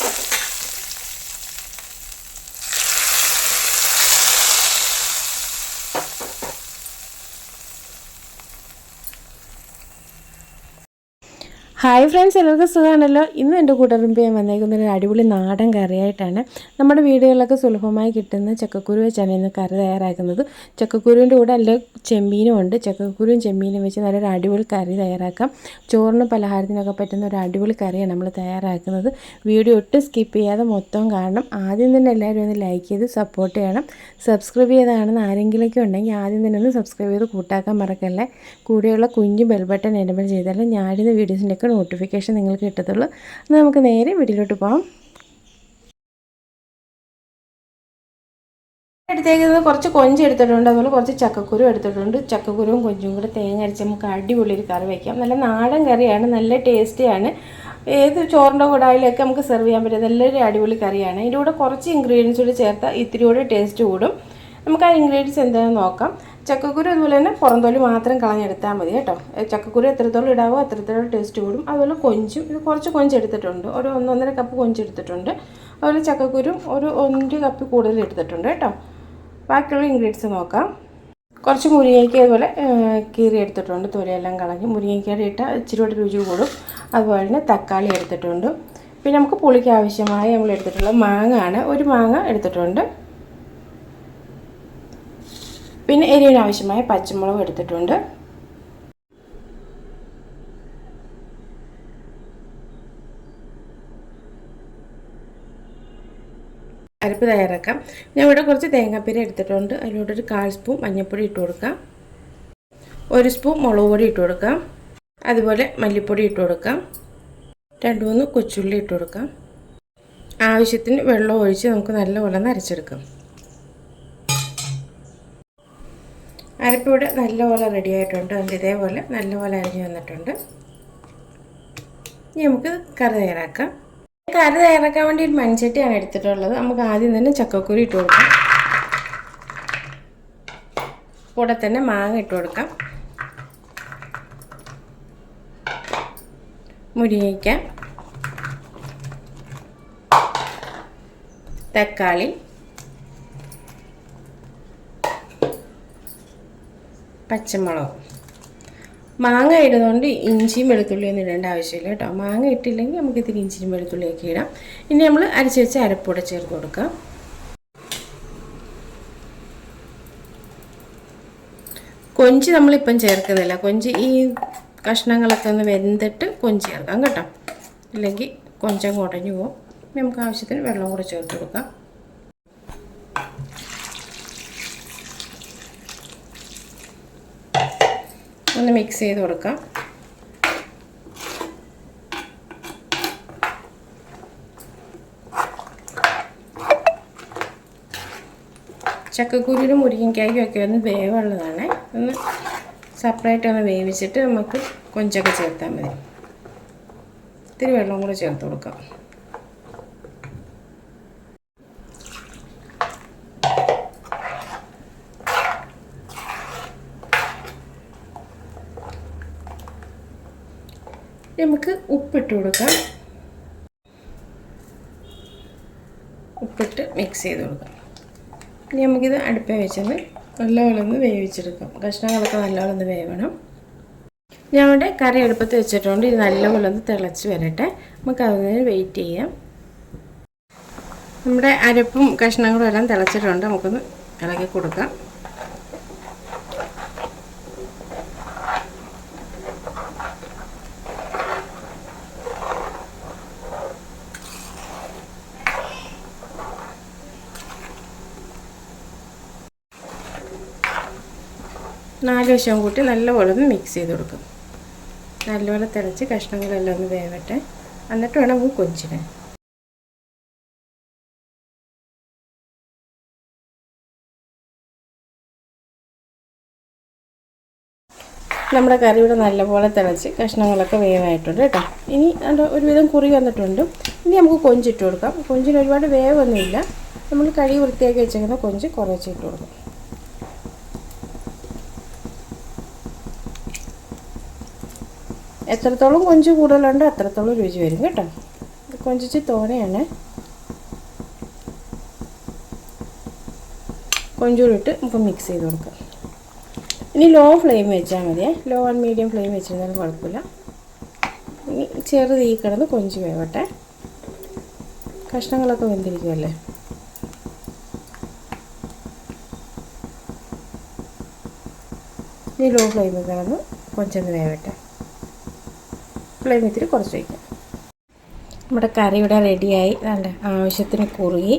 Thank you. Hi friends എല്ലാവർക്കും സുഖമാണല്ലോ? ഇന്ന് എന്റെ കൂട്ടുകാരും ഞാൻ വന്നേക്കുന്ന ഒരു അടിപൊളി നാടൻ കറിയായിട്ടാണ് നമ്മുടെ വീടുകളിലൊക്കെ സുലഭമായി കിട്ടുന്ന ചക്കക്കുരു വെച്ചാണ് ഇന്ന് കറി തയ്യാറാക്കുന്നത്. ചക്കക്കുരുവിന്റെ കൂടെ അല്ല ചെമ്മീനും ഉണ്ട്. ചക്കക്കുരുവും ചെമ്മീനും വെച്ച് നല്ലൊരു അടിപൊളി കറി തയ്യാറാക്കാം. ചോറിനും പലഹാരത്തിനൊക്കെ പറ്റുന്ന ഒരു അടിപൊളി കറിയാണ് നമ്മൾ തയ്യാറാക്കുന്നത്. വീഡിയോ ഒട്ടും സ്കിപ്പ് ചെയ്യാതെ മൊത്തം കാണണം. ആദ്യം തന്നെ എല്ലാവരും ഒന്ന് ലൈക്ക് ചെയ്ത് സപ്പോർട്ട് ചെയ്യണം. സബ്സ്ക്രൈബ് ചെയ്താണെന്ന് ആരെങ്കിലുമൊക്കെ ഉണ്ടെങ്കിൽ ആദ്യം തന്നെ ഒന്ന് സബ്സ്ക്രൈബ് ചെയ്ത് കൂട്ടാക്കാൻ മറക്കല്ലേ? കൂടെയുള്ള കുഞ്ഞു ബെൽബട്ടൺ എനബിൾ ചെയ്താലും ഞാനിന്ന് വീഡിയോസിന്റെയൊക്കെ നോട്ടിഫിക്കേഷൻ നിങ്ങൾക്ക് കിട്ടത്തുള്ളൂ. എന്നാൽ നമുക്ക് നേരെ വീഡിയോയിലോട്ട് പോകാം എടുത്തേക്കുന്നത് കുറച്ച് കൊഞ്ച് എടുത്തിട്ടുണ്ട്. അതുപോലെ കുറച്ച് ചക്കക്കുരു എടുത്തിട്ടുണ്ട്. ചക്കക്കുരുവും കൊഞ്ചും കൂടെ തേങ്ങ അരച്ച് നമുക്ക് അടിപൊളി ഒരു കറി വയ്ക്കാം നല്ല നാടൻ കറിയാണ്. നല്ല ടേസ്റ്റിയാണ് ഏത് ചോറിന്റെ കൂടായാലൊക്കെ നമുക്ക് സെർവ് ചെയ്യാൻ പറ്റും. നല്ലൊരു അടിപൊളി കറിയാണ്. ഇതിന്റെ കൂടെ കുറച്ച് ഇൻഗ്രീഡിയൻസ് കൂടി ചേർത്താൽ ഇത്തിരി കൂടെ ടേസ്റ്റ് കൂടും. നമുക്ക് ആ ഇൻഗ്രീഡിയൻസ് എന്താണെന്ന് നോക്കാം. ചക്കക്കുരു അതുപോലെ തന്നെ പുറന്തോലി മാത്രം കളഞ്ഞെടുത്താൽ മതി കേട്ടോ. ചക്കക്കുരു എത്രത്തോളം ഇടാവോ അത്രത്തോളം ടേസ്റ്റ് കൂടും. അതുപോലെ കൊഞ്ചും ഇത് കുറച്ച് കൊഞ്ചെടുത്തിട്ടുണ്ട്. ഒരു ഒന്നൊന്നര കപ്പ് കൊഞ്ചെടുത്തിട്ടുണ്ട്. അതുപോലെ ചക്കക്കുരും ഒരു ഒന്നര കപ്പ് കൂടുതൽ എടുത്തിട്ടുണ്ട് കേട്ടോ. ബാക്കിയുള്ള ഇൻഗ്രീഡിയൻസ് നോക്കാം. കുറച്ച് മുരിങ്ങയ്ക്ക് അതുപോലെ കീറി എടുത്തിട്ടുണ്ട്. തൊലിയെല്ലാം കളഞ്ഞ് മുരിങ്ങയ്ക്കയുടെ ഇട്ട ഇച്ചിരി കൂടെ രുചി കൂടും. അതുപോലെ തന്നെ തക്കാളി എടുത്തിട്ടുണ്ട്. പിന്നെ നമുക്ക് പുളിക്ക് ആവശ്യമായി നമ്മൾ എടുത്തിട്ടുള്ള മാങ്ങ ആണ് ഒരു മാങ്ങ എടുത്തിട്ടുണ്ട്. പിന്നെ എരിവിന് ആവശ്യമായ പച്ചമുളക് എടുത്തിട്ടുണ്ട്. അരപ്പ് തയ്യാറാക്കാം. ഞാൻ ഇവിടെ കുറച്ച് തേങ്ങാപ്പീര എടുത്തിട്ടുണ്ട്. അതിലൂടെ ഒരു കാൽ സ്പൂൺ മഞ്ഞൾപ്പൊടി ഇട്ട് കൊടുക്കാം. ഒരു സ്പൂൺ മുളക് പൊടി ഇട്ട് കൊടുക്കാം. അതുപോലെ മല്ലിപ്പൊടി ഇട്ട് കൊടുക്കാം. രണ്ട് മൂന്ന് കൊച്ചുള്ളി ഇട്ട് കൊടുക്കാം. ആവശ്യത്തിന് വെള്ളം ഒഴിച്ച് നമുക്ക് നല്ലപോലെ ഒന്ന് അരപ്പിവിടെ നല്ലപോലെ റെഡി ആയിട്ടുണ്ട്. അതിന്റെ ഇതേപോലെ നല്ലപോലെ അരിഞ്ഞു വന്നിട്ടുണ്ട്. ഇനി നമുക്ക് കറി തയ്യാറാക്കാം. കറി തയ്യാറാക്കാൻ വേണ്ടി ഒരു മൺചട്ടിയാണ് എടുത്തിട്ടുള്ളത്. നമുക്ക് ആദ്യം തന്നെ ചക്കക്കുരി ഇട്ട് കൊടുക്കാം. കൂടെ തന്നെ മാങ്ങ ഇട്ട് കൊടുക്കാം. മുരിങ്ങയ്ക്ക തക്കാളി പച്ചമുളക്. മാങ്ങ ഇടുന്നതുകൊണ്ട് ഇഞ്ചിയും വെളുത്തുള്ളിയൊന്നും ഇടേണ്ട ആവശ്യമില്ല കേട്ടോ. മാങ്ങ ഇട്ടില്ലെങ്കിൽ നമുക്ക് ഇത്തിരി ഇഞ്ചിയും വെളുത്തുള്ളിയൊക്കെ ഇടാം. ഇനി നമ്മൾ അരച്ച് വെച്ച് അരപ്പൂടെ ചേർത്ത് കൊടുക്കാം. കൊഞ്ച് നമ്മളിപ്പം ചേർക്കുന്നില്ല കൊഞ്ച് ഈ കഷ്ണങ്ങളൊക്കെ ഒന്ന് വെന്തിട്ട് കൊഞ്ച് ചേർക്കാം കേട്ടോ. ഇല്ലെങ്കിൽ കൊഞ്ചം കുടഞ്ഞു പോകും. നമുക്ക് ആവശ്യത്തിന് വെള്ളം കൂടെ ചേർത്ത് കൊടുക്കാം. ഒന്ന് മിക്സ് ചെയ്ത് കൊടുക്കാം. ചക്കക്കുരുവിനും മുരിങ്ങയ്ക്കായ്ക്കും ഒക്കെ ഒന്ന് വേവുള്ളതാണ്. ഒന്ന് സെപ്പറേറ്റ് ഒന്ന് വേവിച്ചിട്ട് നമുക്ക് കൊഞ്ചൊക്കെ ചേർത്താൽ മതി. ഇത്തിരി വെള്ളം കൂടെ ചേർത്ത് കൊടുക്കാം. നമുക്ക് ഉപ്പിട്ട് കൊടുക്കാം. ഉപ്പിട്ട് മിക്സ് ചെയ്ത് കൊടുക്കാം. ഇനി നമുക്കിത് അടുപ്പേ വെച്ചൊന്ന് നല്ലപോലെ ഒന്ന് വേവിച്ചെടുക്കാം. കഷ്ണങ്ങളൊക്കെ നല്ലപോലെ ഒന്ന് വേവണം. ഇവിടെ കറി അടുപ്പത്ത് വെച്ചിട്ടുണ്ട്. ഇത് നല്ലപോലെ ഒന്ന് തിളച്ച് വരട്ടെ. നമുക്ക് അതിന് വെയിറ്റ് ചെയ്യാം. നമ്മുടെ അരപ്പും കഷ്ണങ്ങളും എല്ലാം തിളച്ചിട്ടുണ്ട്. നമുക്കൊന്ന് ഇളക്കി കൊടുക്കാം. നാല് വശവും കൂട്ടി നല്ലപോലെ ഒന്ന് മിക്സ് ചെയ്ത് കൊടുക്കും. നല്ലപോലെ തിളച്ച് കഷ്ണങ്ങളെല്ലാം ഒന്ന് വേവട്ടെ. എന്നിട്ട് വേണം നമുക്ക് നമ്മുടെ കറി ഇവിടെ നല്ലപോലെ തിളച്ച് കഷ്ണങ്ങളൊക്കെ വേവായിട്ടുണ്ട് കേട്ടോ. ഇനി ഒരുവിധം കുറി വന്നിട്ടുണ്ട്. ഇനി നമുക്ക് കൊഞ്ചിട്ട് കൊടുക്കാം. കൊഞ്ചിന് ഒരുപാട് വേവൊന്നുമില്ല. നമ്മൾ കഴി വൃത്തിയാക്കി വെച്ചേക്കുന്ന കൊഞ്ച് കുറച്ചിട്ട് കൊടുക്കും. എത്രത്തോളം കൊഞ്ച് കൂടുതലുണ്ട് അത്രത്തോളം രുചി വരും കേട്ടോ. കൊഞ്ചിച്ച് തോനെയാണ് കൊഞ്ചൂടിട്ട് നമുക്ക് മിക്സ് ചെയ്ത് കൊടുക്കാം. ഇനി ലോ ഫ്ലെയിം വെച്ചാൽ മതിയേ ലോ ആൻഡ് മീഡിയം ഫ്ലെയിം വെച്ചിരുന്നാലും കുഴപ്പമില്ല. ഇനി ചെറു തീ കിടന്ന് കൊഞ്ച് വേവട്ടെ. കഷ്ണങ്ങളൊക്കെ വെന്തിരിക്കുമല്ലേ ഇനി ലോ ഫ്ലെയിമിൽ കിടന്ന് കൊഞ്ചൊന്ന് വേവട്ടെ. ഫ്ലെയിം ഇത്തിരി കുറച്ച് വയ്ക്കാം. നമ്മുടെ കറി ഇവിടെ റെഡിയായി. നല്ല ആവശ്യത്തിന് കുറുകി.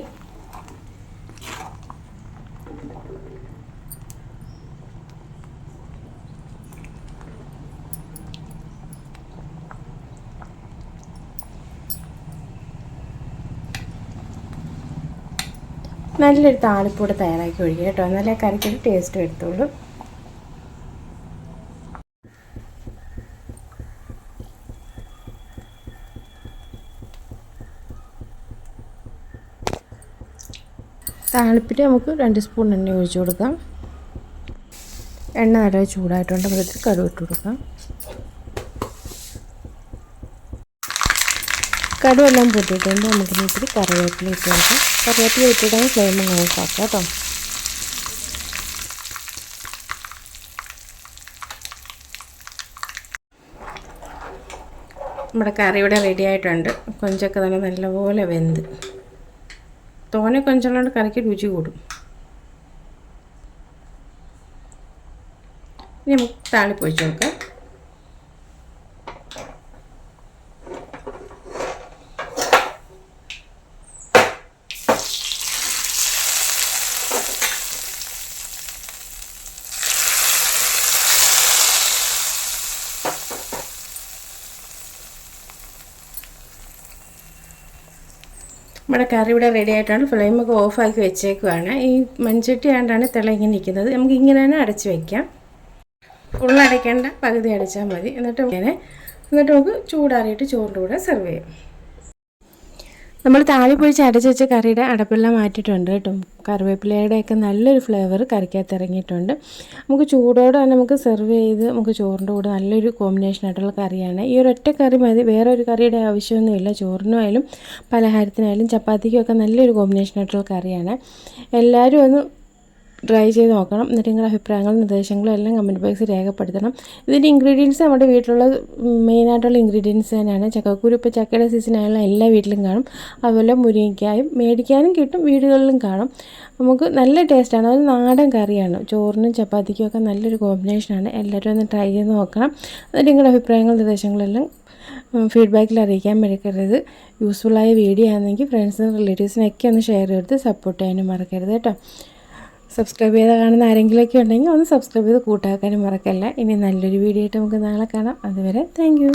നല്ലൊരു താളിപ്പൂടെ തയ്യാറാക്കി ഒഴിക്കുക കേട്ടോ. എന്നാലേ കറിക്കൊരു ടേസ്റ്റ് വരുത്തുള്ളൂ. താളിപ്പിട്ട് നമുക്ക് രണ്ട് സ്പൂൺ എണ്ണ ഒഴിച്ചു കൊടുക്കാം. എണ്ണ നല്ല ചൂടായിട്ടുണ്ട് നമുക്ക് കടുവിട്ട് കൊടുക്കാം. കടുവെല്ലാം പൊട്ടിയിട്ടുണ്ട്. നമുക്ക് ഇത്തിരി കറിവേപ്പില ഇട്ട് കൊടുക്കാം. കറിവേപ്പില ഇട്ടിട്ടാണ് ഫ്ലെയിം ഓഫ് ആക്കുക കേട്ടോ. നമ്മുടെ കറി ഇവിടെ റെഡി ആയിട്ടുണ്ട്. കൊഞ്ചൊക്കെ തന്നെ നല്ലപോലെ വെന്ത്. തോനെ കൊഞ്ചുള്ളതുകൊണ്ട് കറിക്ക് രുചി കൂടും. ഇനി നമുക്ക് താളിപ്പ് ഒഴിച്ച് നമ്മുടെ കറി ഇവിടെ റെഡി ആയിട്ടാണ്. ഫ്ലെയിമൊക്കെ ഓഫാക്കി വെച്ചേക്കുവാണ്. ഈ മൺചട്ടി ആണ്ടാണ് തിളങ്ങി നിൽക്കുന്നത്. നമുക്ക് ഇങ്ങനെ തന്നെ അടച്ച് വയ്ക്കാം ഫുൾ അടയ്ക്കേണ്ട പകുതി അടച്ചാൽ മതി. എന്നിട്ട് ഇങ്ങനെ. എന്നിട്ട് നമുക്ക് ചൂടാറിയിട്ട് ചോറിന്റെ കൂടെ സെർവ് ചെയ്യാം. നമ്മൾ താളി പൊഴിച്ച് അടച്ച് വെച്ച കറിയുടെ അടപ്പെല്ലാം മാറ്റിയിട്ടുണ്ട് കേട്ടോ. കറിവേപ്പിലയുടെയൊക്കെ നല്ലൊരു ഫ്ലേവർ കറിക്കകത്ത് ഇറങ്ങിയിട്ടുണ്ട്. നമുക്ക് ചൂടോടെ തന്നെ നമുക്ക് സെർവ് ചെയ്ത് നമുക്ക് ചോറിന്റെ കൂടെ നല്ലൊരു കോമ്പിനേഷൻ ആയിട്ടുള്ള കറിയാണ്. ഈ ഒരു ഒറ്റ കറി മതി. വേറെ ഒരു കറിയുടെ ആവശ്യമൊന്നുമില്ല. ചോറിനായാലും പലഹാരത്തിനായാലും ചപ്പാത്തിക്കും ഒക്കെ നല്ലൊരു കോമ്പിനേഷൻ ആയിട്ടുള്ള കറിയാണ്. എല്ലാവരും ഒന്ന് ട്രൈ ചെയ്ത് നോക്കണം. എന്നിട്ട് നിങ്ങളുടെ അഭിപ്രായങ്ങളും നിർദ്ദേശങ്ങളും എല്ലാം കമന്റ് ബോക്സിൽ രേഖപ്പെടുത്തണം. ഇതിന്റെ ഇൻഗ്രീഡിയൻസ് നമ്മുടെ വീട്ടിലുള്ള മെയിനായിട്ടുള്ള ഇൻഗ്രീഡിയൻസ് തന്നെയാണ്. ചക്കക്കുരു ഇപ്പോൾ ചക്കയുടെ സീസണായുള്ള എല്ലാ വീട്ടിലും കാണും. അതുപോലെ മുരിങ്ങയ്ക്കായും മേടിക്കാനും കിട്ടും വീടുകളിലും കാണും. നമുക്ക് നല്ല ടേസ്റ്റാണ് അത് നാടൻ കറിയാണ്. ചോറിനും ചപ്പാത്തിക്കും ഒക്കെ നല്ലൊരു കോമ്പിനേഷനാണ് എല്ലാവരും ഒന്ന് ട്രൈ ചെയ്ത് നോക്കണം. എന്നിട്ട് നിങ്ങളുടെ അഭിപ്രായങ്ങളും നിർദ്ദേശങ്ങളെല്ലാം ഫീഡ്ബാക്കിൽ അറിയിക്കാൻ മറക്കരുത്. യൂസ്ഫുള്ളായ വീഡിയോ ആണെങ്കിൽ ഫ്രണ്ട്സിനും റിലേറ്റീവ്സിനൊക്കെ ഒന്ന് ഷെയർ ചെയ്ത് സപ്പോർട്ട് ചെയ്യാനും മറക്കരുത് കേട്ടോ. സബ്സ്ക്രൈബ് ചെയ്ത് കാണുന്ന ആരെങ്കിലുമൊക്കെ ഉണ്ടെങ്കിൽ ഒന്ന് സബ്സ്ക്രൈബ് ചെയ്ത് കൂട്ടാക്കാനും മറക്കല്ല. ഇനി നല്ലൊരു വീഡിയോ ആയിട്ട് നമുക്ക് നാളെ കാണാം. അതുവരെ താങ്ക്